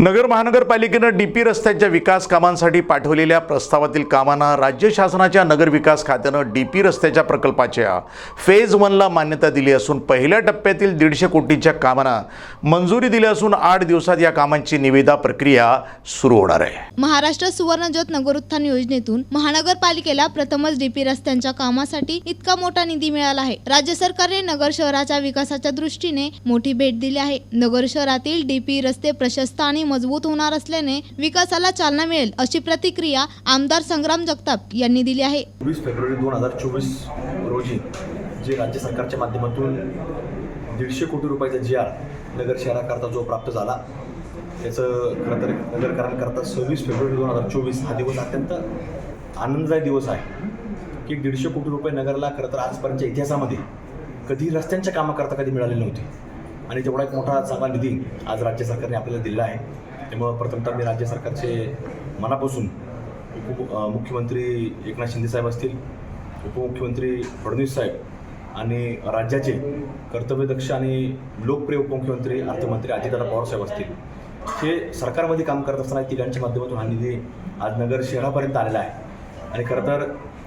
नगर महानगरपालिकेनं D P रस्त्याच्या विकास कामांसाठी पाठवलेल्या प्रस्तावातील कामांना राज्य शासनाच्या नगर विकास खात्यानं डी पी रस्त्याच्या प्रकल्पाच्या फेज वनला मान्यता दिली असून पहिल्या टप्प्यातील दीडशे कोटीच्या कामांना मंजुरी दिली असून आठ दिवसात या कामांची निविदा प्रक्रिया सुरू होणार आहे. महाराष्ट्र सुवर्णज्योत नगरोत्थान योजनेतून महानगरपालिकेला प्रथमच डीपी रस्त्यांच्या कामासाठी इतका मोठा निधी मिळाला आहे. राज्य सरकारने नगर शहराच्या विकासाच्या दृष्टीने मोठी भेट दिली आहे. नगर शहरातील डीपी रस्ते प्रशस्त आणि मजबूत होणार असल्याने विकासाला चालना मिळेल अशी प्रतिक्रिया आमदार संग्राम जगताप यांनी दिली आहे. वीस फेब्रुवारी दोन हजार चोवीस रोजी जे राज्य सरकारच्या माध्यमातून दीडशे कोटी रुपयाचा जी आर नगर शहराकरता जो प्राप्त झाला त्याचं खरं तर नगरकरांकरता सव्वीस फेब्रुवारी दोन हजार चोवीस हा दिवस अत्यंत आनंददायी दिवस आहे. की दीडशे कोटी रुपये नगरला खरं तर आजपर्यंतच्या इतिहासामध्ये कधी रस्त्यांच्या कामाकरता कधी मिळाले नव्हते. आणि तेवढा एक मोठा चांगला निधी आज राज्य सरकारने आपल्याला दिला आहे त्यामुळं प्रथमतः मी राज्य सरकारचे मनापासून उप मुख्यमंत्री एकनाथ शिंदेसाहेब असतील उपमुख्यमंत्री फडणवीस साहेब आणि राज्याचे कर्तव्यदक्ष आणि लोकप्रिय उपमुख्यमंत्री अर्थमंत्री अजितदादा पवारसाहेब असतील हे सरकारमध्ये काम करत असताना तिघांच्या माध्यमातून हा निधी आज नगर शहरापर्यंत आलेला आहे. आणि खरं तर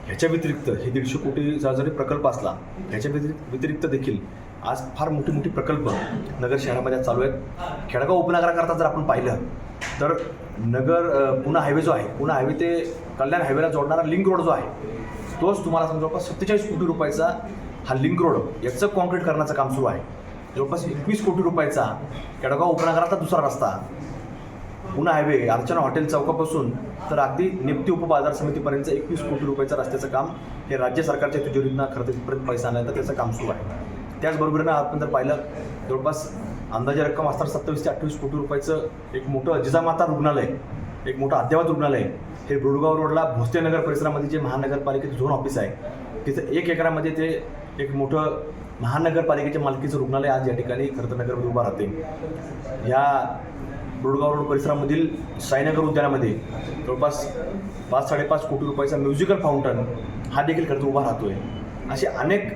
ह्याच्या व्यतिरिक्त हे दीडशे कोटीचा जरी प्रकल्प असला ह्याच्या व्यतिरिक्त व्यतिरिक्त देखील आज फार मोठी मोठी प्रकल्प नगर शहरामध्ये चालू आहेत. खेडगाव उपनगराकरता जर आपण पाहिलं तर नगर पुणे हायवे जो आहे पुणे हायवे ते कल्याण हायवेला जोडणारा लिंक रोड जो आहे तोच तुम्हाला समजा जवळपास सत्तेचाळीस कोटी रुपयाचा हा लिंक रोड याचं कॉन्क्रीट करण्याचं काम सुरू आहे. जवळपास एकवीस कोटी रुपयाचा केडगाव उपनगराचा दुसरा रस्ता पुणे हायवे अर्चना हॉटेल चौकापासून तर अगदी निप्ती उपबाजार समितीपर्यंत एकवीस कोटी रुपयाचं रस्त्याचं काम हे राज्य सरकारच्या तिजोरींना खरं तिथपर्यंत पैसा आणण्याचं त्याचं काम सुरू आहे. त्याचबरोबरीनं आपण जर पाहिलं जवळपास अंदाजे रक्कम असणार सत्तावीस ते अठ्ठावीस कोटी रुपयाचं एक मोठं जिजामाता रुग्णालय एक मोठं अद्ययावत रुग्णालय हे बुडगाव रोडला भोसलेनगर परिसरामध्ये जे महानगरपालिकेचं झोन ऑफिस आहे तिथं एक एकरामध्ये ते एक मोठं महानगरपालिकेच्या मालकीचं रुग्णालय आज या ठिकाणी खरं उभा उभं राहते. या बुडगाव रोड परिसरामधील साईनगर उद्यानामध्ये जवळपास पाच साडेपाच कोटी रुपयाचा म्युझिकल फाउंटन हा देखील खर्च उभा राहतोय. असे अनेक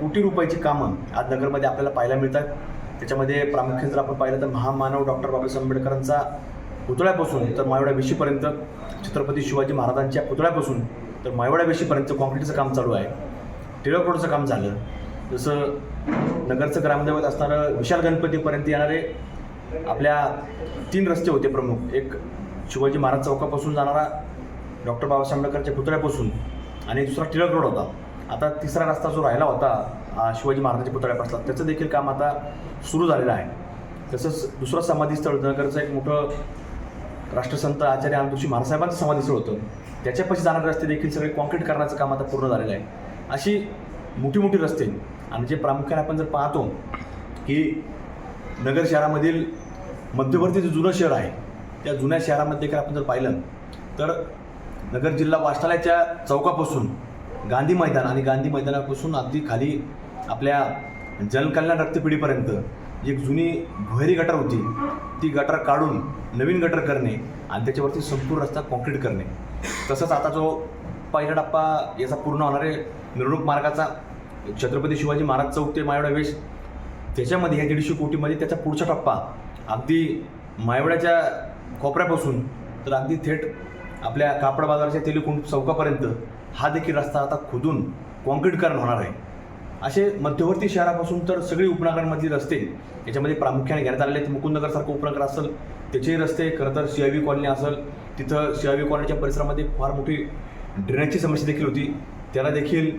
कोटी रुपयाची कामं आज नगरमध्ये आपल्याला पाहायला मिळतात. त्याच्यामध्ये प्रामुख्याने जर आपण पाहिलं तर महामानव डॉक्टर बाबासाहेब आंबेडकरांचा पुतळ्यापासून तर मायवडा वेशीपर्यंत छत्रपती शिवाजी महाराजांच्या पुतळ्यापासून तर मायवडा वेशीपर्यंत कॉन्क्रीटचं काम चालू आहे. टिळक रोडचं काम झालं. जसं नगरचं ग्रामदैवत असणारं विशाल गणपतीपर्यंत येणारे आपल्या तीन रस्ते होते प्रमुख. एक शिवाजी महाराज चौकापासून जाणारा डॉक्टर बाबासाहेब आंबेडकरच्या पुतळ्यापासून आणि दुसरा टिळक रोड होता. आता तिसरा रस्ता जो राहिला होता शिवाजी महाराजांच्या पुतळ्यापासला त्याचं देखील काम आता सुरू झालेलं आहे. तसंच दुसरं समाधीस्थळ नगरचं एक मोठं राष्ट्रसंत आचार्य आमदोशी महाराजसाहेबांचं समाधीस्थळ होतं. त्याच्यापाशी जाणारे रस्ते देखील सगळे कॉन्क्रीट करण्याचं काम आता पूर्ण झालेलं आहे. अशी मोठी मोठी रस्ते आणि जे प्रामुख्याने आपण जर पाहतो की नगर शहरामधील मध्यवर्ती जे जुनं शहर आहे त्या जुन्या शहरामध्ये देखील आपण जर पाहिलं तर नगर जिल्हा वाचनालयाच्या चौकापासून गांधी मैदान आणि गांधी मैदानापासून अगदी खाली आपल्या जनकल्याण रक्तपिढीपर्यंत एक जुनी भुहेरी गटर होती. ती गटर काढून नवीन गटर करणे आणि त्याच्यावरती संपूर्ण रस्ता कॉन्क्रीट करणे. तसंच आता जो पहिला टप्पा याचा पूर्ण होणारे मिरवणूक मार्गाचा छत्रपती शिवाजी महाराज चौक ते मायवडा वेश त्याच्यामध्ये ह्या दीडशे कोटीमध्ये त्याचा पुढचा टप्पा अगदी मायवड्याच्या कोपऱ्यापासून तर अगदी थेट आपल्या कापड बाजाराच्या तेलकुंड चौकापर्यंत हा देखील रस्ता आता खोदून कॉन्क्रीटकरण होणार आहे. असे मध्यवर्ती शहरापासून तर सगळी उपनगरांमधली रस्ते याच्यामध्ये प्रामुख्याने घेण्यात आलेले आहेत. मुकुंदनगरसारखं उपनगर असेल त्याचेही रस्ते खरं तर सी आय व्ही कॉलनी असेल तिथं सी आय व्ही कॉलनीच्या परिसरामध्ये फार मोठी ड्रेनेजची समस्या देखील होती. त्याला देखील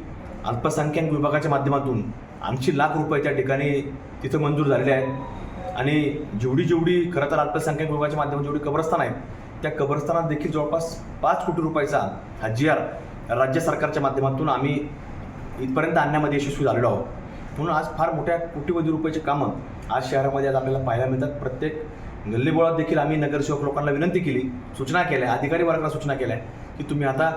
अल्पसंख्याक विभागाच्या माध्यमातून ऐंशी लाख रुपये त्या ठिकाणी तिथं मंजूर झालेले आहेत. आणि जेवढी जेवढी खरं तर अल्पसंख्याक विभागाच्या माध्यमातून जेवढी कब्रस्थान आहेत त्या कब्रस्तानात देखील जवळपास पाच कोटी रुपयाचा हा जी आर राज्य सरकारच्या माध्यमातून आम्ही इथपर्यंत आणण्यामध्ये यशस्वी झालेलो आहोत. म्हणून आज फार मोठ्या कोटीवधी रुपयाची कामं आज शहरामध्ये आज आपल्याला पाहायला मिळतात. प्रत्येक गल्लीबोळात देखील आम्ही नगरसेवक लोकांना विनंती केली सूचना केल्या अधिकारी वर्गाला सूचना केल्या की तुम्ही आता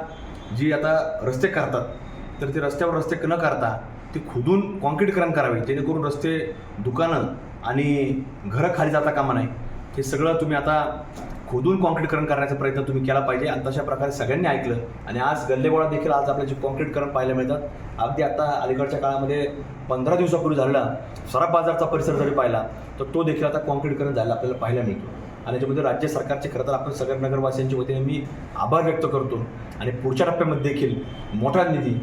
जी आता रस्ते करतात तर ते रस्त्यावर रस्ते न करता ते खोदून कॉन्क्रीटकरण करावे जेणेकरून रस्ते दुकानं आणि घरं खाली जाता कामा नाही हे सगळं तुम्ही आता खोदून कॉन्क्रीटकरण करण्याचा प्रयत्न तुम्ही केला पाहिजे. आणि तशा प्रकारे सगळ्यांनी ऐकलं. आणि आज गल्लेगोळा देखील आज आपल्याला जे कॉन्क्रीटकरण पाहायला मिळतात अगदी आता अलीकडच्या काळामध्ये पंधरा दिवसापूर्वी झालेला सराफ बाजारचा परिसर जरी पाहिला तर तो देखील आता कॉन्क्रीटकरण झालेला आपल्याला पाहायला मिळतो. आणि याच्यामध्ये राज्य सरकारचे खरं तर आपण सगळ्या नगरवासियांच्या वतीने मी आभार व्यक्त करतो. आणि पुढच्या टप्प्यामध्ये देखील मोठा निधी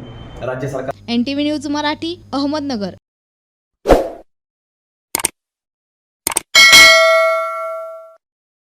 राज्य सरकार N T V news Marathi Ahmednagar.